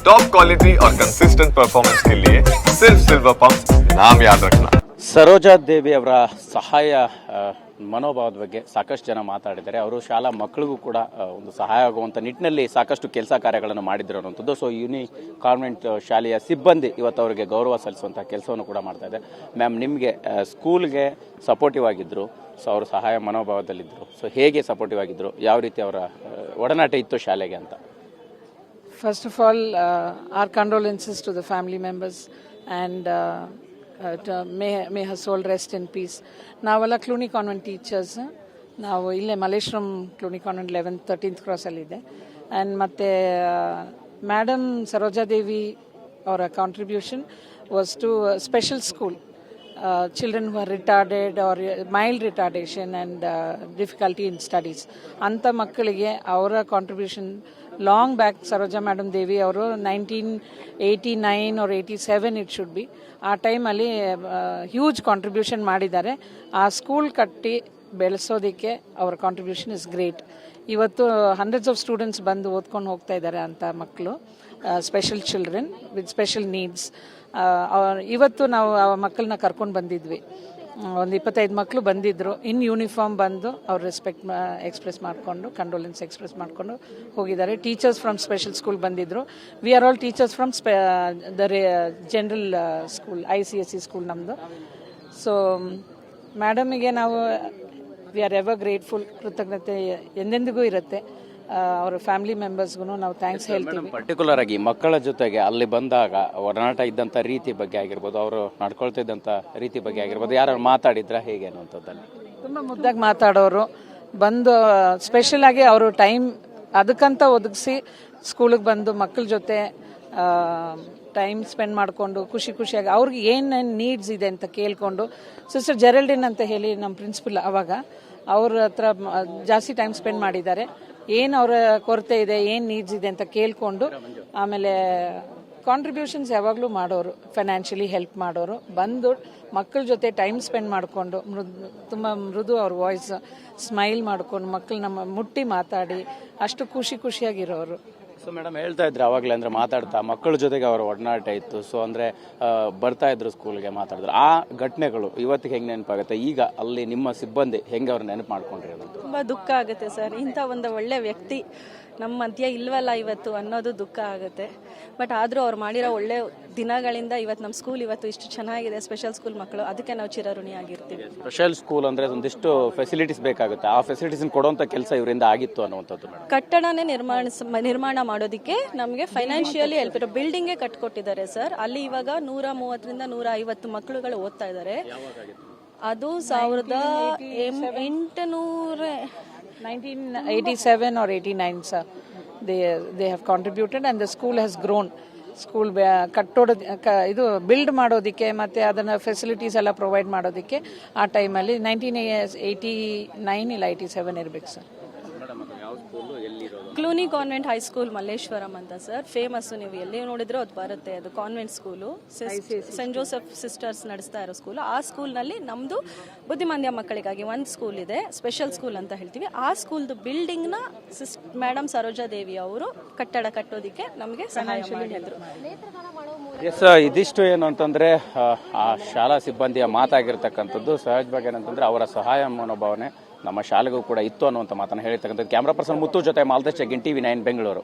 Top quality और consistent performance के लिए सिर्फ सिल्वर पंप नाम याद रखना ಸರೋಜಾ ದೇವಿ ಅವರ ಸಹಾಯ ಆ, ಮನೋಭಾವದ ಬಗ್ಗೆ ಸಾಕಷ್ಟು ಜನ ಮಾತಾಡಿದ್ದಾರೆ ಅವರು ಶಾಲಾ ಮಕ್ಕಳಿಗೂ ಕೂಡ ಆ, ಒಂದು ಸಹಾಯ ಆಗುವಂಥ ನಿಟ್ಟಿನಲ್ಲಿ ಸಾಕಷ್ಟು ಕೆಲಸ ಕಾರ್ಯಗಳನ್ನು ಮಾಡಿದ್ರು ಅನ್ನುವಂಥದ್ದು ಸೊ ಯೂನಿ ಕಾನ್ವೆಂಟ್ ಶಾಲೆಯ ಸಿಬ್ಬಂದಿ ಇವತ್ತು ಅವರಿಗೆ ಗೌರವ ಸಲ್ಲಿಸುವಂಥ ಕೆಲಸವನ್ನು ಕೂಡ ಮಾಡ್ತಾ ಇದೆ ಮ್ಯಾಮ್ ನಿಮಗೆ ಸ್ಕೂಲ್ಗೆ ಸಪೋರ್ಟಿವ್ ಆಗಿದ್ದರು ಸೊ ಅವರು ಸಹಾಯ ಮನೋಭಾವದಲ್ಲಿದ್ದರು ಸೊ ಹೇಗೆ ಸಪೋರ್ಟಿವ್ ಆಗಿದ್ದರು ಯಾವ ರೀತಿ ಅವರ ಆ, ಒಡನಾಟ ಇತ್ತು ಶಾಲೆಗೆ ಅಂತ First of all, uh, our condolences to the family members and uh, uh, may, may her soul rest in peace. ನಾವೆಲ್ಲ ಕ್ಲೂನಿ ಕಾನ್ವೆಂಟ್ ಟೀಚರ್ಸ್ ನಾವು ಇಲ್ಲೇ Malleshwaram Cluny convent eleventh thirteenth ಕ್ರಾಸಲ್ಲಿದೆ and ಮತ್ತು ಮೇಡಮ್ ಸರೋಜಾದೇವಿ ಅವರ contribution was to special school uh, children who are retarded or mild retardation and uh, difficulty in studies ಅಂಥ ಮಕ್ಕಳಿಗೆ ಅವರ contribution long back Saroja madam Devi ಅವರು nineteen eighty nine or eighty seven it should be ಆ ಟೈಮಲ್ಲಿ huge contribution ಮಾಡಿದ್ದಾರೆ. ಆ school ಕಟ್ಟಿ ಬೆಳೆಸೋದಕ್ಕೆ ಅವರ ಕಾಂಟ್ರಿಬ್ಯೂಷನ್ ಇಸ್ ಗ್ರೇಟ್ ಇವತ್ತು ಹಂಡ್ರೆಡ್ಸ್ ಆಫ್ ಸ್ಟೂಡೆಂಟ್ಸ್ ಬಂದು ಓದ್ಕೊಂಡು ಹೋಗ್ತಾ ಇದ್ದಾರೆ ಅಂತ ಮಕ್ಕಳು special children with special needs ಇವತ್ತು ನಾವು ಆ ಮಕ್ಕಳನ್ನ ಕರ್ಕೊಂಡು ಬಂದಿದ್ವಿ. ಒಂದು ಇಪ್ಪತ್ತೈದು ಮಕ್ಕಳು ಬಂದಿದ್ದರು ಇನ್ ಯೂನಿಫಾರ್ಮ್ ಬಂದು ಅವ್ರು ರೆಸ್ಪೆಕ್ಟ್ ಎಕ್ಸ್ಪ್ರೆಸ್ ಮಾಡಿಕೊಂಡು ಕಂಡೋಲೆನ್ಸ್ ಎಕ್ಸ್ಪ್ರೆಸ್ ಮಾಡಿಕೊಂಡು ಹೋಗಿದ್ದಾರೆ. ಟೀಚರ್ಸ್ ಫ್ರಮ್ ಸ್ಪೆಷಲ್ ಸ್ಕೂಲ್ ಬಂದಿದ್ದರು we are all teachers from ಸ್ಪೆ the general school I C S C school ನಮ್ಮದು ಸೊ ಮೇಡಮಿಗೆ ನಾವು ವಿ ಆರ್ ಎವರ್ ಗ್ರೇಟ್ಫುಲ್ ಕೃತಜ್ಞತೆ ಎಂದೆಂದಿಗೂ ಇರುತ್ತೆ. ಅವರ ಫ್ಯಾಮಿಲಿ ಮೆಂಬರ್ಸ್ಗೂ ನಾವು ಥ್ಯಾಂಕ್ಸ್ ಹೇಳ್ತೀವಿ. ಪರ್ಟಿಕ್ಯುಲರ್ ಆಗಿ ಮಕ್ಕಳ ಜೊತೆಗೆ ಅಲ್ಲಿ ಬಂದಾಗ ಒಡನಾಟ ಇದ್ದಂಥ ರೀತಿ ಬಗ್ಗೆ ಆಗಿರ್ಬೋದು ಅವರು ನಡ್ಕೊಳ್ತಿದ್ದಂಥ ರೀತಿ ಬಗ್ಗೆ ಆಗಿರ್ಬೋದು ಯಾರು ಮಾತಾಡಿದ್ರ ಹೇಗೆ ಅನ್ನುವಂಥದ್ದಲ್ಲಿ ತುಂಬ ಮುದ್ದಾಗಿ ಮಾತಾಡೋರು ಬಂದು ಸ್ಪೆಷಲ್ ಆಗಿ ಅವರು ಟೈಮ್ ಅದಕ್ಕಂತ ಒದಗಿಸಿ ಸ್ಕೂಲಿಗೆ ಬಂದು ಮಕ್ಕಳ ಜೊತೆ ಟೈಮ್ ಸ್ಪೆಂಡ್ ಮಾಡಿಕೊಂಡು ಖುಷಿ ಖುಷಿಯಾಗಿ ಅವ್ರಿಗೆ ಏನೇನು ನೀಡ್ಸ್ ಇದೆ ಅಂತ ಕೇಳಿಕೊಂಡು ಸಿಸ್ಟರ್ ಜೆರಲ್ಡಿನ್ ಅಂತ ಹೇಳಿ ನಮ್ಮ ಪ್ರಿನ್ಸಿಪಲ್ ಅವಾಗ ಅವ್ರ ಹತ್ರ ಜಾಸ್ತಿ ಟೈಮ್ ಸ್ಪೆಂಡ್ ಮಾಡಿದ್ದಾರೆ. ಏನು ಅವರ ಕೊರತೆ ಇದೆ, ಏನು ನೀಡ್ಸ್ ಇದೆ ಅಂತ ಕೇಳಿಕೊಂಡು ಆಮೇಲೆ ಕಾಂಟ್ರಿಬ್ಯೂಷನ್ಸ್ ಯಾವಾಗಲೂ ಮಾಡೋರು ಫೈನಾನ್ಷಿಯಲಿ ಹೆಲ್ಪ್ ಮಾಡೋರು, ಬಂದು ಮಕ್ಕಳ ಜೊತೆ ಟೈಮ್ ಸ್ಪೆಂಡ್ ಮಾಡಿಕೊಂಡು ಮೃದು ತುಂಬ ಮೃದು ಅವ್ರ ವಾಯ್ಸ್ ಸ್ಮೈಲ್ ಮಾಡ್ಕೊಂಡು ಮಕ್ಕಳನ್ನ ನಮ್ಮ ಮುಟ್ಟಿ ಮಾತಾಡಿ, ಅಷ್ಟು ಖುಷಿ ಖುಷಿಯಾಗಿರೋರು. ಸೊ ಮೇಡಮ್ ಹೇಳ್ತಾ ಇದ್ರು ಅವಾಗಲೇ ಅಂದ್ರೆ ಮಾತಾಡ್ತಾ ಮಕ್ಕಳ ಜೊತೆಗೆ ಅವರ ಒಡನಾಟ ಇತ್ತು. ಸೊ ಅಂದ್ರೆ ಬರ್ತಾ ಇದ್ರು ಸ್ಕೂಲ್ಗೆ ಮಾತಾಡಿದ್ರು. ಆ ಘಟನೆಗಳು ಇವತ್ತಿಗೆ ಹೆಂಗೆ ನೆನಪಾಗುತ್ತೆ? ಈಗ ಅಲ್ಲಿ ನಿಮ್ಮ ಸಿಬ್ಬಂದಿ ಹೆಂಗೆ ಅವ್ರು ನೆನಪು ಮಾಡ್ಕೊಂಡ್ರಿ ತುಂಬಾ ದುಃಖ ಆಗುತ್ತೆ ಸರ್. ಇಂಥ ಒಂದು ಒಳ್ಳೆ ವ್ಯಕ್ತಿ ನಮ್ಮ ಮಧ್ಯ ಇಲ್ವಲ್ಲ ಇವತ್ತು ಅನ್ನೋದು ದುಃಖ ಆಗುತ್ತೆ. ಬಟ್ ಆದರೂ ಅವ್ರು ಮಾಡಿರೋ ಒಳ್ಳೆ ದಿನಗಳಿಂದ ಇವತ್ತು ನಮ್ಮ ಸ್ಕೂಲ್ ಇವತ್ತು ಇಷ್ಟು ಚೆನ್ನಾಗಿದೆ ಸ್ಪೆಷಲ್ ಸ್ಕೂಲ್ ಮಕ್ಕಳು. ಅದಕ್ಕೆ ನಾವು ಚಿರಋಣಿ ಆಗಿರ್ತೀವಿ. ಸ್ಪೆಷಲ್ ಸ್ಕೂಲ್ ಅಂದರೆ ಒಂದಿಷ್ಟು ಫೆಸಿಲಿಟೀಸ್ ಬೇಕಾಗುತ್ತೆ. ಆ ಫೆಸಿಲಿಟೀಸ್ ಕೊಡುವಂಥ ಕೆಲಸ ಇವರಿಂದ ಆಗಿತ್ತು ಅನ್ನುವಂಥದ್ದು ಕಟ್ಟಡನೇ ನಿರ್ಮಾಣ ನಿರ್ಮಾಣ ಮಾಡೋದಕ್ಕೆ ನಮಗೆ ಫೈನಾನ್ಷಿಯಲಿ ಹೆಲ್ಪ್ ಇರೋ ಬಿಲ್ಡಿಂಗೇ ಕಟ್ಕೊಟ್ಟಿದ್ದಾರೆ ಸರ್ ಅಲ್ಲಿ ಇವಾಗ ನೂರ ಮೂವತ್ತರಿಂದ ನೂರ ಐವತ್ತು ಮಕ್ಕಳುಗಳು ಓದ್ತಾ ಇದ್ದಾರೆ. ಅದು ಸಾವಿರದ ಎಂಟುನೂರ nineteen eighty seven or eighty nine sir they they have contributed and the school has grown school ಕಟ್ಟೋಡ ಇದು ಬಿಲ್ಡ್ ಮಾಡೋದಕ್ಕೆ ಮತ್ತು ಅದನ್ನು ಫೆಸಿಲಿಟೀಸ್ ಎಲ್ಲ ಪ್ರೊವೈಡ್ ಮಾಡೋದಕ್ಕೆ ಆ ಟೈಮಲ್ಲಿ ನೈನ್ಟೀನ್ ಏಯ್ಟಿ ನೈನ್ ಇಲ್ಲ ಏಯ್ಟಿ ಸೆವೆನ್ ಇರಬೇಕು sir Cluny convent high school Malleshwaram ಅಂತ ಸರ್. ಫೇಮಸ್ ನೀವು ಎಲ್ಲಿ ನೋಡಿದ್ರೆ ಅದು ಬರುತ್ತೆ ಅದು convent school saint Joseph sisters ನಡೆಸ್ತಾ ಇರೋ ಸ್ಕೂಲ್ ಆ ಸ್ಕೂಲ್ನಲ್ಲಿ ನಮ್ಮದು ಬುದ್ಧಿಮಾಂದ್ಯ ಮಕ್ಕಳಿಗಾಗಿ ಒಂದು ಸ್ಕೂಲ್ ಇದೆ ಸ್ಪೆಷಲ್ ಸ್ಕೂಲ್ ಅಂತ ಹೇಳ್ತೀವಿ. ಆ ಸ್ಕೂಲ್ದು ಬಿಲ್ಡಿಂಗ್ನ ಸಿಸ್ ಮೇಡಮ್ ಸರೋಜಾ ದೇವಿ ಅವರು ಕಟ್ಟಡ ಕಟ್ಟೋದಕ್ಕೆ ನಮಗೆ ಸಹಾಯ ಮಾಡಿದ್ರು. ಎಸ್ ಇದಿಷ್ಟು ಏನು ಅಂತಂದ್ರೆ ಆ, ಆ ಶಾಲಾ ಸಿಬ್ಬಂದಿಯ ಮಾತಾಗಿರ್ತಕ್ಕಂಥದ್ದು ಸಹಜವಾಗಿ ಏನಂತಂದ್ರೆ ಅವರ ಸಹಾಯ ಮನೋಭಾವನೆ. ನಮ್ಮ ಶಾಲೆಗೂ ಕೂಡ ಇತ್ತು ಅನ್ನುವಂಥ ಮಾತನ್ನು ಹೇಳಿರ್ತಕ್ಕಂಥದ್ದು. ಕ್ಯಾಮ್ರಾ ಪರ್ಸನ್ ಮುತ್ತು ಜೊತೆ Malthesh T TV nine, Bengaluru.